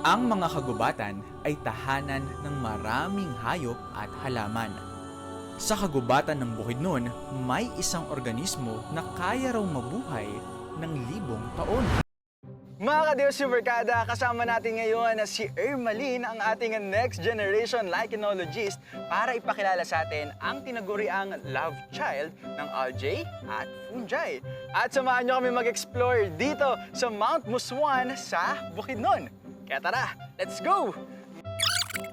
Ang mga kagubatan ay tahanan ng maraming hayop at halaman. Sa kagubatan ng Bukidnon, may isang organismo na kaya raw mabuhay ng libong taon. Mga ka-Dear Superkada, kasama natin ngayon na si Ermaline, ang ating next generation lichenologist para ipakilala sa atin ang tinaguriang love child ng algae at fungi. At samahan nyo kami mag-explore dito sa Mount Muswan sa Bukidnon. Kaya tara, let's go!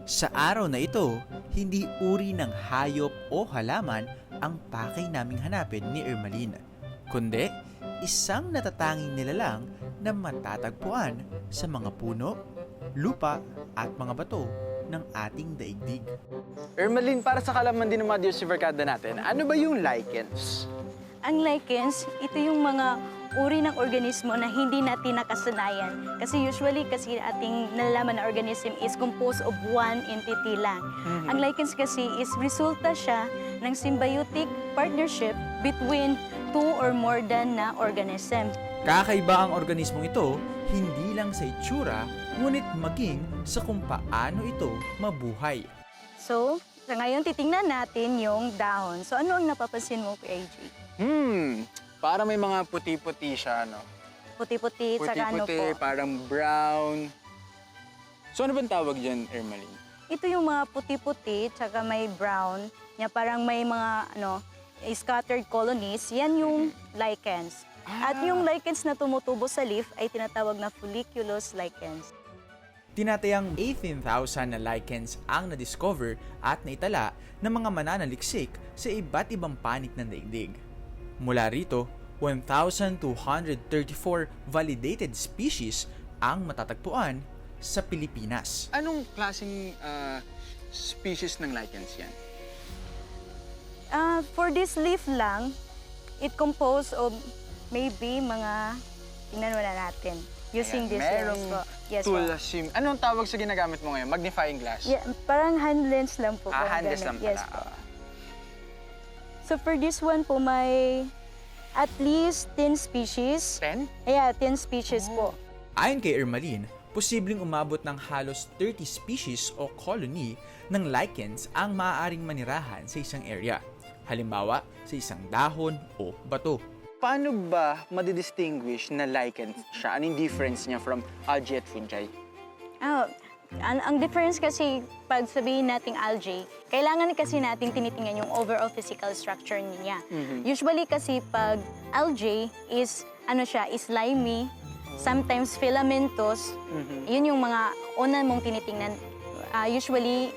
Sa araw na ito, hindi uri ng hayop o halaman ang pakay naming hanapin ni Ermaline, kundi isang natatanging nilalang na matatagpuan sa mga puno, lupa at mga bato ng ating daigdig. Ermaline, para sa kalaman din ng mga Dear Superkada natin, ano ba yung lichens? Ang lichens, ito yung mga uri ng organismo na hindi natin nakasanayan. Kasi usually kasi ating nalalaman na organism is composed of one entity lang. Ang lichens kasi is resulta siya ng symbiotic partnership between two or more than na organism. Kakaiba ang organismong ito hindi lang sa itsura, ngunit maging sa kung paano ito mabuhay. So, sa ngayon titingnan natin yung dahon. So ano ang napapansin mo, PAG? Hmm, para may mga puti-puti siya, no? Puti-puti, tsaka ano po. Puti-puti, parang brown. So ano bang tawag dyan, Ermaline? Ito yung mga puti-puti, tsaka may brown, niya parang may mga ano, scattered colonies, yan yung lichens. At yung lichens na tumutubo sa leaf ay tinatawag na folliculus lichens. Tinatayang 18,000 na lichens ang na-discover at naitala ng mga mananaliksik sa iba't ibang panig ng daigdig. Mula rito, 1,234 validated species ang matatagpuan sa Pilipinas. Anong klaseng ah, species ng lichens yan? Ah, for this leaf lang, it composed of maybe mga, tingnan muna natin, using Ayan, this merong lens po. Yes tool po. sim. Anong tawag sa ginagamit mo ngayon? Magnifying glass? Yeah, parang hand lens lang po. Ah, handless ganun. lang pala. Yes po. So for this one po, may at least 10 species. Ten? Yeah, 10 species po. Ayon kay Ermaline, posibleng umabot ng halos 30 species o colony ng lichens ang maaaring manirahan sa isang area. Halimbawa, sa isang dahon o bato. Paano ba madidistinguish na lichen siya? Anong difference niya from algae at fungi? Ah, ang, ang difference kasi pag sabihin nating algae, kailangan kasi nating tinitingnan yung overall physical structure niya. Usually kasi pag algae is ano siya, is slimy, sometimes filamentous. Yun yung mga una mong tinitingnan. Ah, usually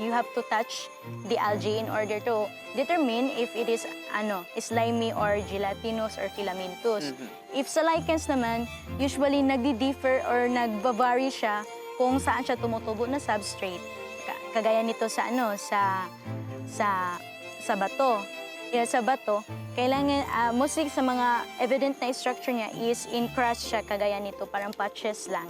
you have to touch the algae in order to determine if it is ano, slimy or gelatinous or filamentous. If sa lichens naman, usually nagdi-differ or nagba-vary siya kung saan siya tumutubo na substrate. Ka- Kagaya nito sa ano, sa sa sa bato. Yeah, sa bato, kailangan ah, mostly sa mga evident na structure niya is in crust siya kagaya nito, parang patches lang.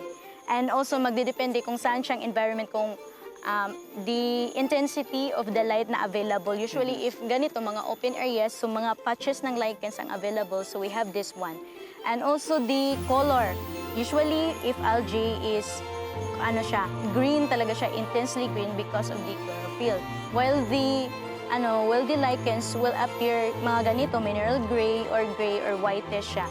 And also magdidepende kung saan siyang environment kung um, the intensity of the light na available. Usually if ganito mga open areas, so mga patches ng lichens ang available, so we have this one. And also the color. Usually if algae is ano siya, green talaga siya, intensely green because of the chlorophyll. While the ano, while the lichens will appear mga ganito, mineral gray or gray or whitish siya.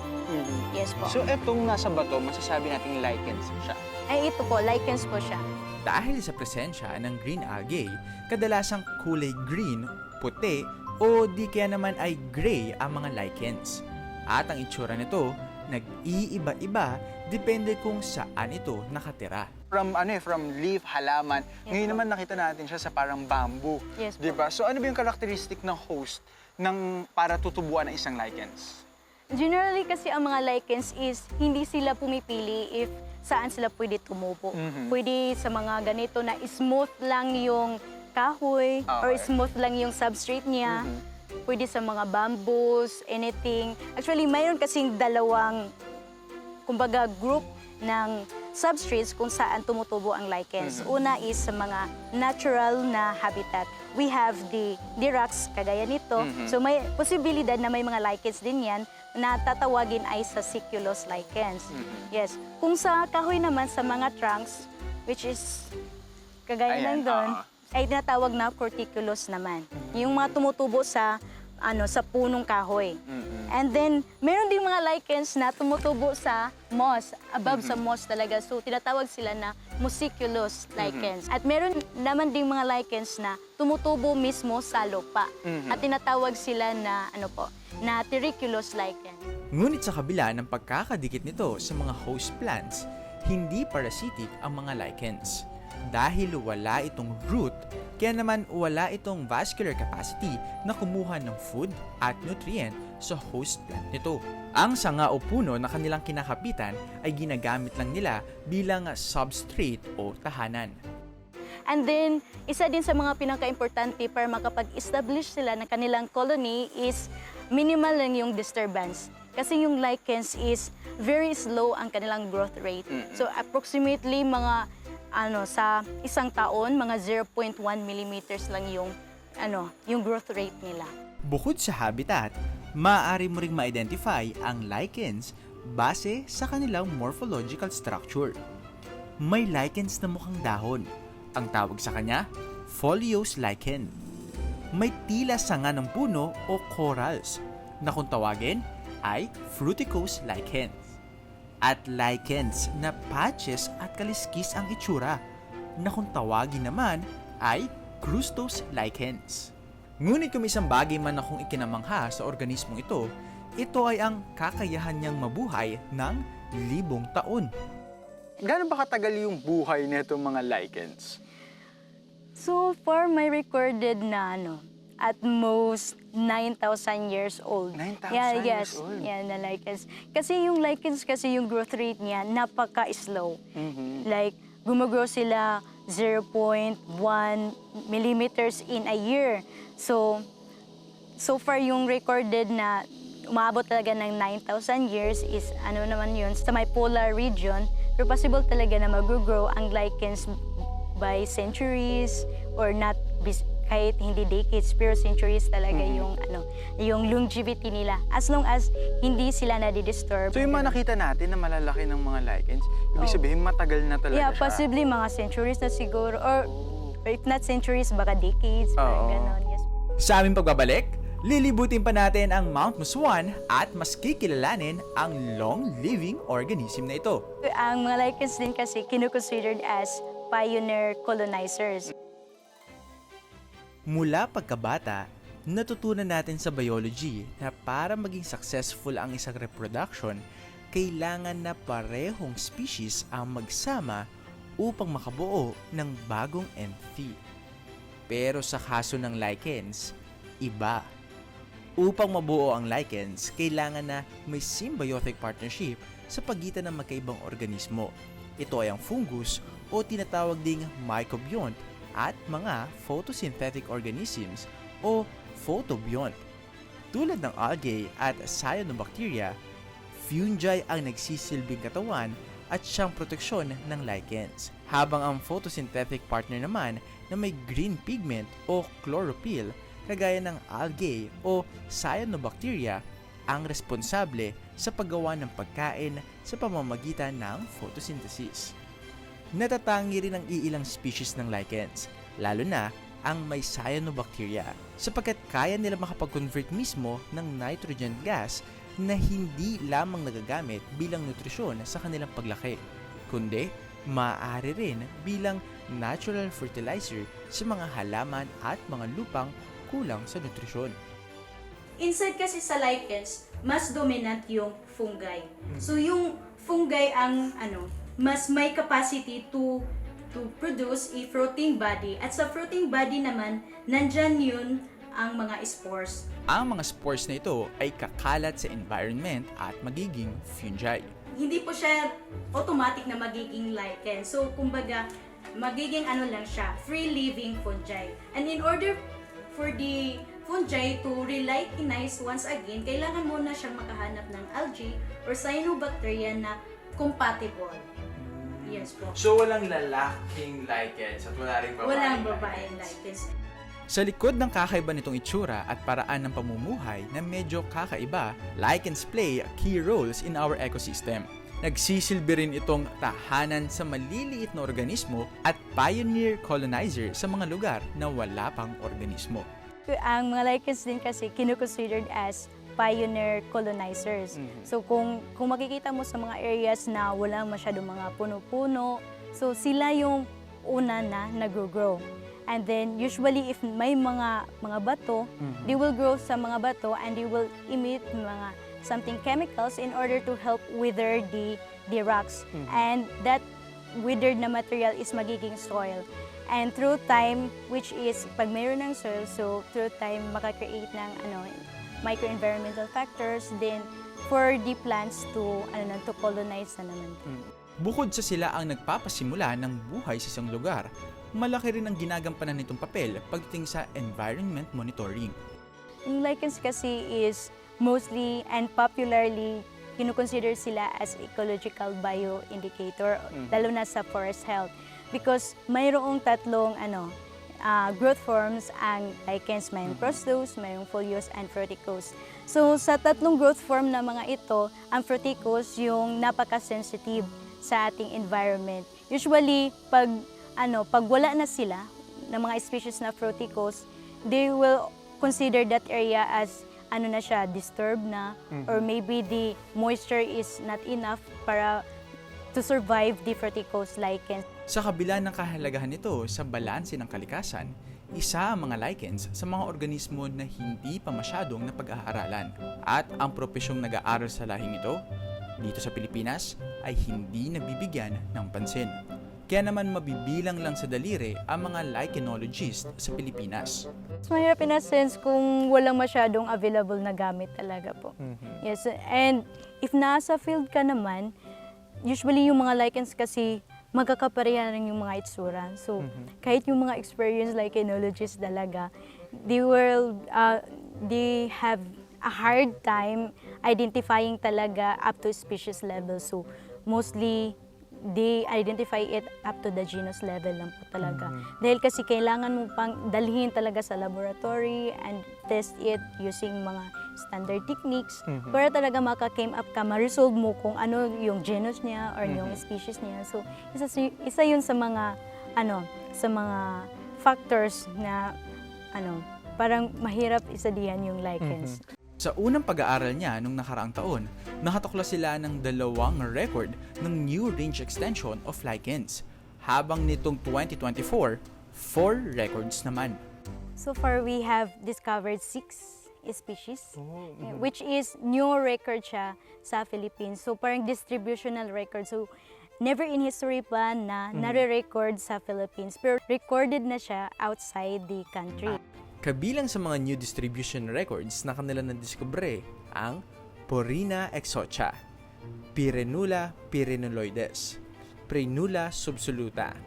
Yes po. So etong nasa bato, masasabi nating lichens siya. Ay ito po, lichens po siya. Dahil sa presensya ng green algae, kadalasang kulay green, puti, o di kaya naman ay gray ang mga lichens. At ang itsura nito, nag-iiba-iba depende kung saan ito nakatira. From ano eh, from leaf, halaman. Yes, Ngayon po. naman nakita natin siya sa parang bamboo. Yes. Di ba? So ano ba yung characteristic ng host ng para tutubuan ng isang lichens? Generally kasi ang mga lichens is hindi sila pumipili if saan sila pwede tumubo. Mhm. Pwede sa mga ganito na smooth lang yung kahoy Ah, or okay. smooth lang yung substrate niya. Mhm. Pwede sa mga bamboos, anything. Actually, mayroon kasing dalawang kumbaga group ng substrates kung saan tumutubo ang lichens. Una is sa mga natural na habitat. We have the, the rocks, kagaya nito. So may posibilidad na may mga lichens din yan na tatawagin ay sa siculous lichens. Yes. Kung sa kahoy naman, sa mga trunks, which is kagaya Ayan, lang doon, oo. ay tinatawag na corticulous naman. Yung mga tumutubo sa ano sa punong kahoy. And then, meron ding mga lichens na tumutubo sa moss, above sa moss talaga. So, tinatawag sila na musiculous lichens. At meron naman ding mga lichens na tumutubo mismo sa lupa. At tinatawag sila na, ano po, na terriculous lichens. Ngunit sa kabila ng pagkakadikit nito sa mga host plants, hindi parasitic ang mga lichens. Dahil wala itong root, kaya naman wala itong vascular capacity na kumuha ng food at nutrient sa host plant nito. Ang sanga o puno na kanilang kinakapitan ay ginagamit lang nila bilang substrate o tahanan. And then, isa din sa mga pinaka-importante para makapag-establish sila ng kanilang colony is minimal lang yung disturbance. Kasi yung lichens is very slow ang kanilang growth rate. So approximately mga ano sa isang taon, mga 0.1 millimeters lang yung ano, yung growth rate nila. Bukod sa habitat, maaari mo ring ma-identify ang lichens base sa kanilang morphological structure. May lichens na mukhang dahon. Ang tawag sa kanya, foliose lichen. May tila sanga ng puno o corals na kung tawagin ay fruticose lichens. At lichens na patches at kaliskis ang itsura na kung tawagin naman ay crustose lichens. Ngunit kung isang bagay man akong ikinamangha sa organismong ito, ito ay ang kakayahan niyang mabuhay ng libong taon. Gano'n ba katagal yung buhay nito mga lichens? So far, may recorded na ano, at most 9,000 years old. 9,000 yeah, years yes, old. Yeah, na lichens. Kasi yung lichens kasi yung growth rate niya napaka-slow. Mhm. Like, gumagrow sila 0.1 millimeters in a year. So, so far yung recorded na umabot talaga ng 9,000 years is ano naman yun, sa may polar region. Pero possible talaga na mag-grow ang lichens by centuries or not kahit hindi decades pero centuries talaga yung ano yung longevity nila as long as hindi sila na-disturb. So yung mga nakita natin na malalaki ng mga lichens, ibig Oh. sabihin matagal na talaga Yeah, siya. possibly mga centuries na siguro. Or if not centuries, baka decades. Parang Oo. ganon. Yes. Sa aming pagbabalik, lilibutin pa natin ang Mount Muswan at mas kikilalanin ang long-living organism na ito. Ang mga lichens din kasi kinukonsidered as pioneer colonizers. Mula pagkabata, natutunan natin sa biology na para maging successful ang isang reproduction, kailangan na parehong species ang magsama upang makabuo ng bagong entity. Pero sa kaso ng lichens, iba. Upang mabuo ang lichens, kailangan na may symbiotic partnership sa pagitan ng magkaibang organismo. Ito ay ang fungus o tinatawag ding mycobiont at mga photosynthetic organisms o photobiont. Tulad ng algae at cyanobacteria, fungi ang nagsisilbing katawan at siyang proteksyon ng lichens. Habang ang photosynthetic partner naman na may green pigment o chlorophyll kagaya ng algae o cyanobacteria ang responsable sa paggawa ng pagkain sa pamamagitan ng photosynthesis. Natatangi rin ang iilang species ng lichens, lalo na ang may cyanobacteria, sapagkat kaya nila makapag-convert mismo ng nitrogen gas na hindi lamang nagagamit bilang nutrisyon sa kanilang paglaki, kundi maaari rin bilang natural fertilizer sa mga halaman at mga lupang kulang sa nutrisyon. Inside kasi sa lichens, mas dominant yung fungi. So yung fungi ang ano, mas may capacity to to produce a fruiting body at sa fruiting body naman nandyan yun ang mga spores. Ang mga spores na ito ay kakalat sa environment at magiging fungi. Hindi po siya automatic na magiging lichen. So kumbaga magiging ano lang siya, free living fungi. And in order for the fungi to relichenize once again, kailangan muna siyang makahanap ng algae or cyanobacteria na compatible. Yes po. So, walang lalaking lichens at wala rin babaeng Walang babaeng lichens. Sa likod ng kakaiba nitong itsura at paraan ng pamumuhay na medyo kakaiba, lichens play key roles in our ecosystem. Nagsisilbi rin itong tahanan sa maliliit na organismo at pioneer colonizer sa mga lugar na wala pang organismo. Ang mga lichens din kasi kinukonsidered as pioneer colonizers. So kung kung makikita mo sa mga areas na wala masyadong mga puno-puno, so sila yung una na nag-grow. And then usually if may mga mga bato, they will grow sa mga bato and they will emit mga something chemicals in order to help wither the the rocks. And that withered na material is magiging soil. And through time, which is pag mayroon ng soil, so through time makakreate ng ano, microenvironmental factors, then for the plants to ano na, to colonize na naman. Bukod sa sila ang nagpapasimula ng buhay sa isang lugar, malaki rin ang ginagampanan nitong papel pagdating sa environment monitoring. Yung lichens kasi is mostly and popularly kinukonsider sila as ecological bioindicator, lalo na sa forest health. Because mayroong tatlong ano, ah, growth forms ang lichens, mayroong prostose, mayroong foliose, and fructicose. So sa tatlong growth form na mga ito, ang fructicose yung napaka-sensitive sa ating environment. Usually, pag, ano, pag wala na sila, ng mga species na fructicose, they will consider that area as ano na siya, disturbed na, or maybe the moisture is not enough para to survive the fructicose lichens. Sa kabila ng kahalagahan nito sa balanse ng kalikasan, isa ang mga lichens sa mga organismo na hindi pa masyadong napag-aaralan. At ang propesyong nag-aaral sa lahing ito, dito sa Pilipinas, ay hindi nabibigyan ng pansin. Kaya naman mabibilang lang sa daliri ang mga lichenologist sa Pilipinas. Mas mahirap in a sense kung walang masyadong available na gamit talaga po. Yes, and if nasa field ka naman, usually yung mga lichens kasi magkakapareha rin yung mga itsura. So, kahit yung mga experienced lichenologists talaga, they will, uh, they have a hard time identifying talaga up to species level. So, mostly, they identify it up to the genus level lang po talaga. Dahil kasi kailangan mo pang dalhin talaga sa laboratory and test it using mga standard techniques para talaga maka-came up ka, ma-resolve mo kung ano yung genus niya or yung species niya. So, isa, isa yun sa mga, ano, sa mga factors na, ano, parang mahirap isadihan yung lichens. Sa unang pag-aaral niya nung nakaraang taon, nakatukla sila ng dalawang record ng New Range Extension of Lichens. Habang nitong 2024, four records naman. So far, we have discovered six species, eh, which is new record siya sa Philippines. So parang distributional record. So never in history pa na nare-record sa Philippines. Pero recorded na siya outside the country. Kabilang sa mga new distribution records na kanila nadiskubre ang Porina exocha, Pyrenula pyrenuloides, Prenula subsoluta,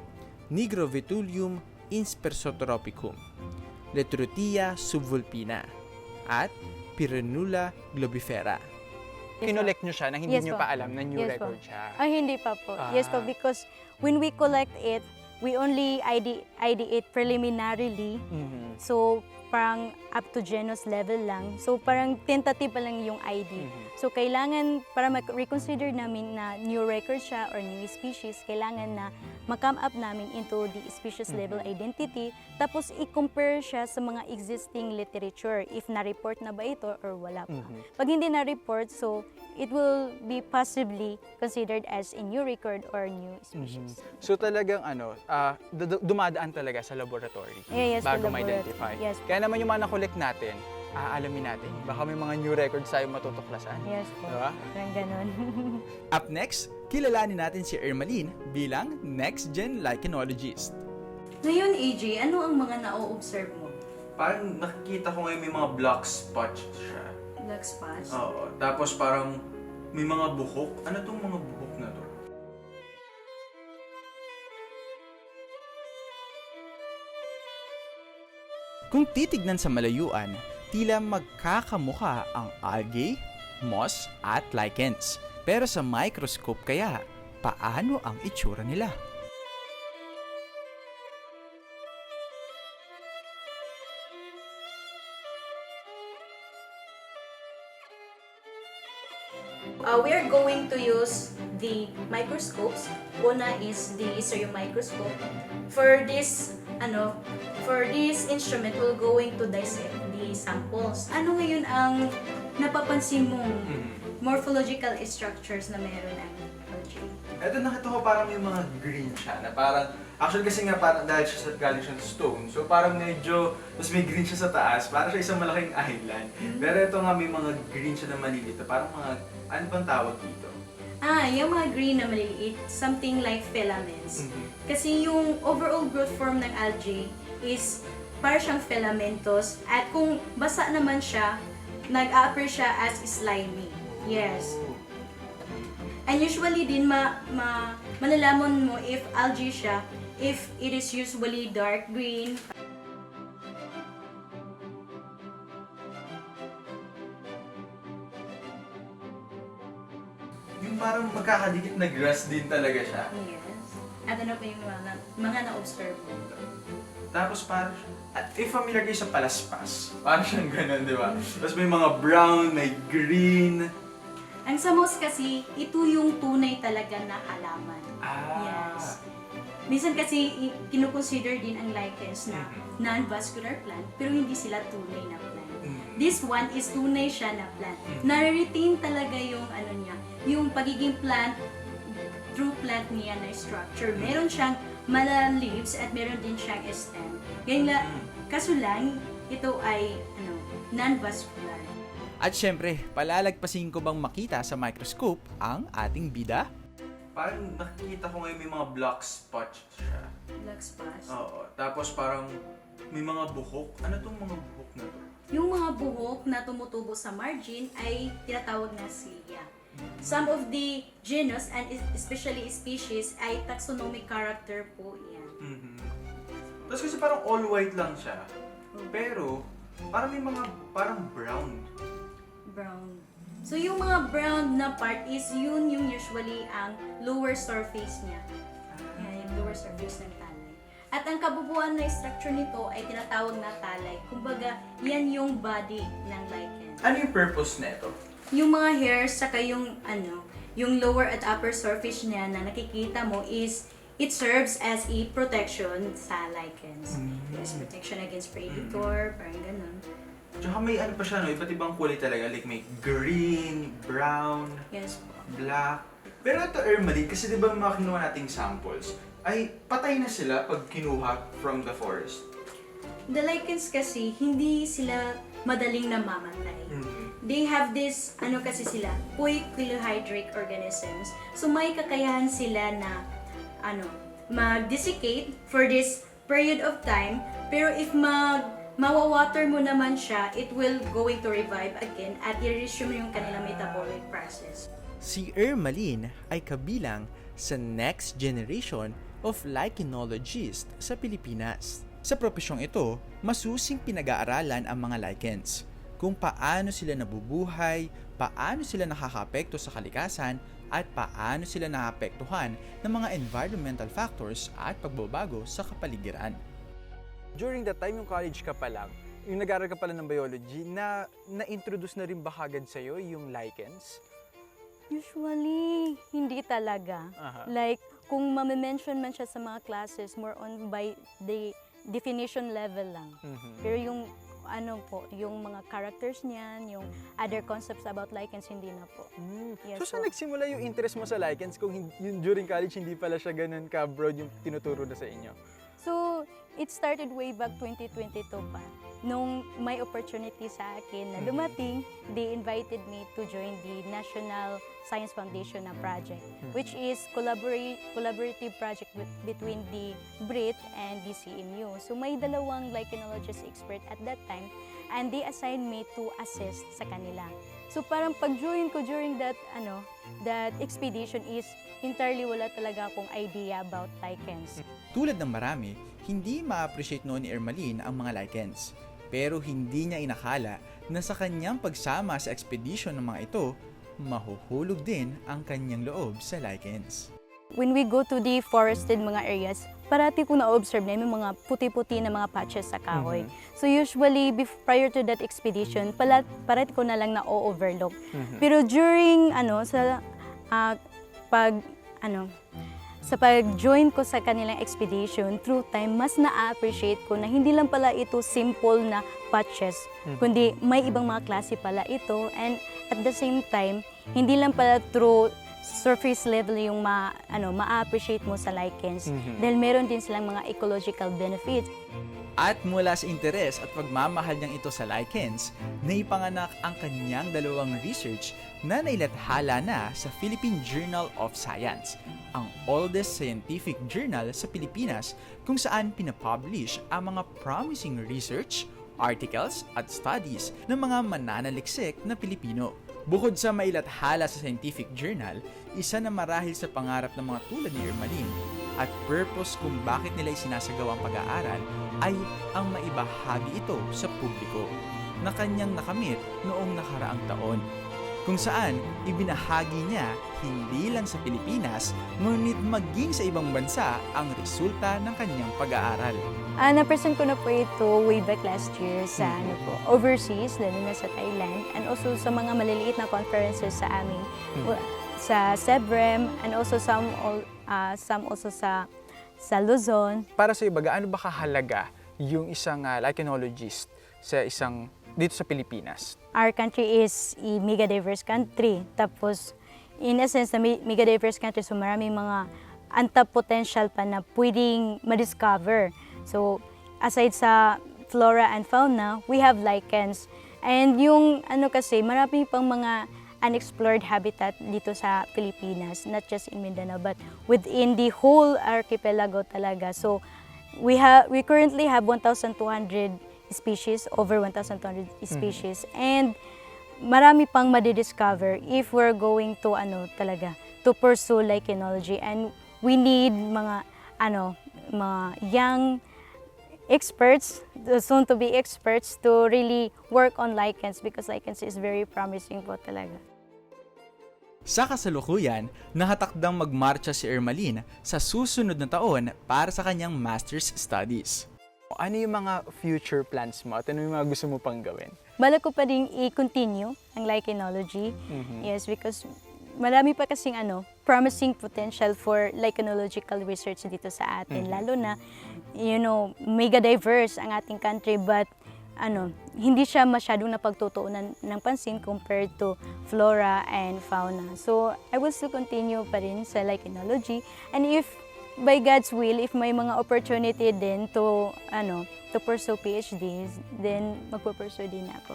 Nigrovetulium inspersotropicum, Letrutia subvulpina, at Pyrenula globifera. Kinolect nyo siya na hindi Yes nyo po. pa alam na new Yes po. record siya. Ay, hindi pa po. Yes po, Ah. because when we collect it, we only ID, ID it preliminarily. Mhm. So, parang up to genus level lang. So, parang tentative pa lang yung ID. So, kailangan, para mag-reconsider namin na new record siya or new species, kailangan na ma-come up namin into the species level identity, tapos i-compare siya sa mga existing literature, if na-report na ba ito or wala pa. Pag hindi na-report, so, it will be possibly considered as a new record or new species. So talagang ano, du- dumadaan talaga sa laboratory Yeah, yes, bago ma-identify. Yes. Kaya naman yung mga nakolekt natin, aalamin natin. Baka may mga new records tayo matutuklasan. Yes po. Diba? Parang ganun. Up next, kilalanin natin si Ermaline bilang Next Gen Lichenologist. Ngayon, AJ, ano ang mga na-observe mo? Parang nakikita ko ngayon may mga black spots siya. Black spots? Oo. Tapos parang may mga buhok. Ano tong mga buhok Kung titignan sa malayuan, tila magkakamuka ang algae, moss at lichens. Pero sa microscope kaya, paano ang itsura nila? Uh, we are going to use the microscopes. Una is the laser microscope. For this, ano, for this instrument, we're going to dissect the samples. Ano ngayon ang napapansin mong morphological structures na meron ang algae? Ito nakita ko parang may mga green siya na parang actually kasi nga parang dahil siya sa galing siya sa stone so parang medyo mas may green siya sa taas parang siya isang malaking island pero ito nga may mga green siya na maliliit na parang mga ano bang tawag dito? Ah, yung mga green na maliliit, something like filaments. Kasi yung overall growth form ng algae is para siyang filamentos at kung basa naman siya, nag-upper siya as slimy. Yes. And usually din ma, ma malalaman mo if algae siya if it is usually dark green. Yung parang magkakadikit na grass din talaga siya. Yes. At ano pa yung mga, mga na-observe mo? Tapos parang, at if familiar kayo sa palaspas, parang siyang ganun, di ba? Tapos may mga brown, may green. Ang samos kasi, ito yung tunay talaga na halaman. Ah. Yes. Minsan kasi i- kinukonsider din ang lichens na Mhm. non-vascular plant, pero hindi sila tunay na plant. Mm. This one is tunay siya na plant. Nare-retain talaga yung ano niya, yung pagiging plant, true plant niya na structure. Meron siyang mala leaves at meron din siyang stem. Ganyan la, kaso lang, ito ay ano, non-vascular. At syempre, palalagpasin ko bang makita sa microscope ang ating bida? Parang nakikita ko ngayon may mga black spots siya. Black spots. Oo. Tapos parang may mga buhok. Ano tong mga buhok na to? Yung mga buhok na tumutubo sa margin ay tinatawag na cilia. Some of the genus and es- especially species ay taxonomic character po yan. Mhm. Tapos kasi parang all white lang siya. Pero parang may mga parang brown. Brown. So yung mga brown na part is yun yung usually ang lower surface niya. Yan, yung lower surface ng talay. At ang kabubuan na structure nito ay tinatawag na talay. Kumbaga, yan yung body ng lichen. Ano yung purpose nito? Yung mga hairs, saka yung ano, yung lower at upper surface niya na nakikita mo is it serves as a protection sa lichens. Yes, protection against predator, parang ganun. Tsaka may ano pa siya, no? Iba't ibang kulay talaga. Like may green, brown, Yes black. Pero ito Ermaline, kasi di ba mga kinuha nating samples, ay patay na sila pag kinuha from the forest. The lichens kasi, hindi sila madaling namamatay. They have this, ano kasi sila, poikilohydric organisms. So may kakayahan sila na, ano, mag-desiccate for this period of time. Pero if mag, mawawater mo naman siya, it will going to revive again at i-resume yung kanilang metabolic process. Si Ermalin ay kabilang sa next generation of lichenologists sa Pilipinas. Sa propesyong ito, masusing pinag-aaralan ang mga lichens, kung paano sila nabubuhay, paano sila nakakapekto sa kalikasan, at paano sila naapektuhan ng mga environmental factors at pagbabago sa kapaligiran. During that time, yung college ka pa lang, yung nag-aaral ka pala ng biology, na na-introduce na rin ba kagad sa'yo yung lichens? Usually, hindi talaga. Aha. Like, kung mamimension man siya sa mga classes, more on by the definition level lang. Mhm. Pero yung ano po, yung mga characters niyan, yung other concepts about lichens, hindi na po. Mm. Yes so, saan nagsimula yung interest mo sa lichens kung yung during college hindi pala siya ganun ka-broad yung tinuturo na sa inyo? So, it started way back 2022 pa. Nung may opportunity sa akin na dumating, they invited me to join the National Science Foundation na project, which is collaborate, collaborative project with, between the BRIT and the CMU. So may dalawang lichenologist expert at that time and they assigned me to assist sa kanila. So parang pag-join ko during that ano, that expedition is entirely wala talaga akong idea about lichens. Tulad ng marami, hindi ma-appreciate noon ni Ermalin ang mga lichens. Pero hindi niya inakala na sa kanyang pagsama sa expedition ng mga ito mahuhulog din ang kanyang loob sa lichens. When we go to the forested mga areas, parati ko na-observe na yung mga puti-puti na mga patches sa kahoy. So usually, prior to that expedition, pala, parati ko na lang na-overlook. Pero during, ano, sa ah, pag, ano, sa pag-join ko sa kanilang expedition, through time, mas na-appreciate ko na hindi lang pala ito simple na patches, kundi may ibang mga klase pala ito. And at the same time, hindi lang pala through surface level yung ma, ano, ma-appreciate mo sa lichens. Dahil meron din silang mga ecological benefits. At mula sa interes at pagmamahal niyang ito sa lichens, naipanganak ang kanyang dalawang research na nailathala na sa Philippine Journal of Science, ang oldest scientific journal sa Pilipinas kung saan pinapublish ang mga promising research, articles at studies ng mga mananaliksik na Pilipino. Bukod sa mailathala sa scientific journal, isa na marahil sa pangarap ng mga tulad ni Ermalin at purpose kung bakit nila isinasagawa ang pag-aaral ay ang maibahagi ito sa publiko na kanyang nakamit noong nakaraang taon kung saan ibinahagi niya hindi lang sa Pilipinas ngunit maging sa ibang bansa ang resulta ng kanyang pag-aaral. Ah, na-present ko na po ito way back last year sa ano po, overseas, lalo na sa Thailand, and also sa mga maliliit na conferences sa amin, Wa- sa SEBREM, and also some, al- ah, some also sa sa Luzon. Para sa iba, gaano ba kahalaga yung isang ah, lichenologist sa isang dito sa Pilipinas? Our country is a mega diverse country. Tapos, in a sense, na me- mega diverse country, so maraming mga untapped potential pa na pwedeng ma-discover. So, aside sa flora and fauna, we have lichens. And yung ano kasi, marami pang mga unexplored habitat dito sa Pilipinas, not just in Mindanao, but within the whole archipelago talaga. So, we have we currently have 1,200 species, over 1,200 species, and marami pang madidiscover if we're going to ano talaga to pursue lichenology and we need mga ano mga young experts the soon to be experts to really work on lichens because lichens is very promising po talaga. Sa kasalukuyan, nakatakdang magmarcha si Ermalin sa susunod na taon para sa kanyang master's studies. Ano yung mga future plans mo at ano yung mga gusto mo pang gawin? Balak ko pa rin i-continue ang lichenology. Yes, because marami pa kasing ano, promising potential for lichenological research dito sa atin. Lalo na, you know, mega diverse ang ating country but ano, hindi siya masyadong napagtutuunan ng pansin compared to flora and fauna. So, I will still continue pa rin sa lichenology. And if by God's will, if may mga opportunity din to, ano, to pursue PhDs, then magpo-pursue din ako.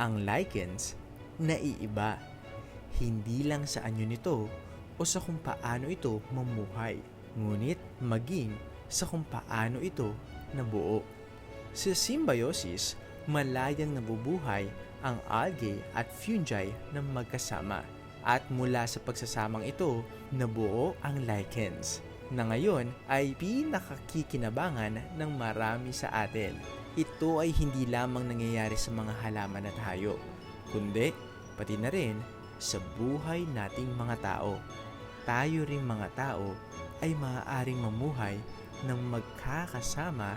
Ang lichens, naiiba. Hindi lang sa anyo nito o sa kung paano ito mamuhay, ngunit maging sa kung paano ito nabuo. Sa symbiosis, malayang nabubuhay ang algae at fungi na magkasama. At mula sa pagsasamang ito, nabuo ang lichens na ngayon ay pinakakikinabangan ng marami sa atin. Ito ay hindi lamang nangyayari sa mga halaman at hayop, kundi pati na rin sa buhay nating mga tao. Tayo ring mga tao ay maaaring mamuhay ng magkakasama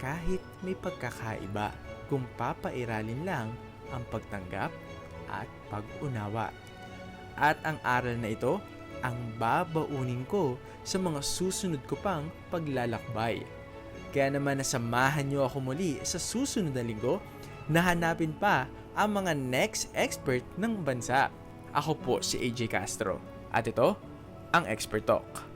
kahit may pagkakaiba kung papairalin lang ang pagtanggap at pag-unawa. At ang aral na ito ang babaunin ko sa mga susunod ko pang paglalakbay. Kaya naman nasamahan niyo ako muli sa susunod na linggo na hanapin pa ang mga next expert ng bansa. Ako po si AJ Castro. At ito, ang Expert Talk.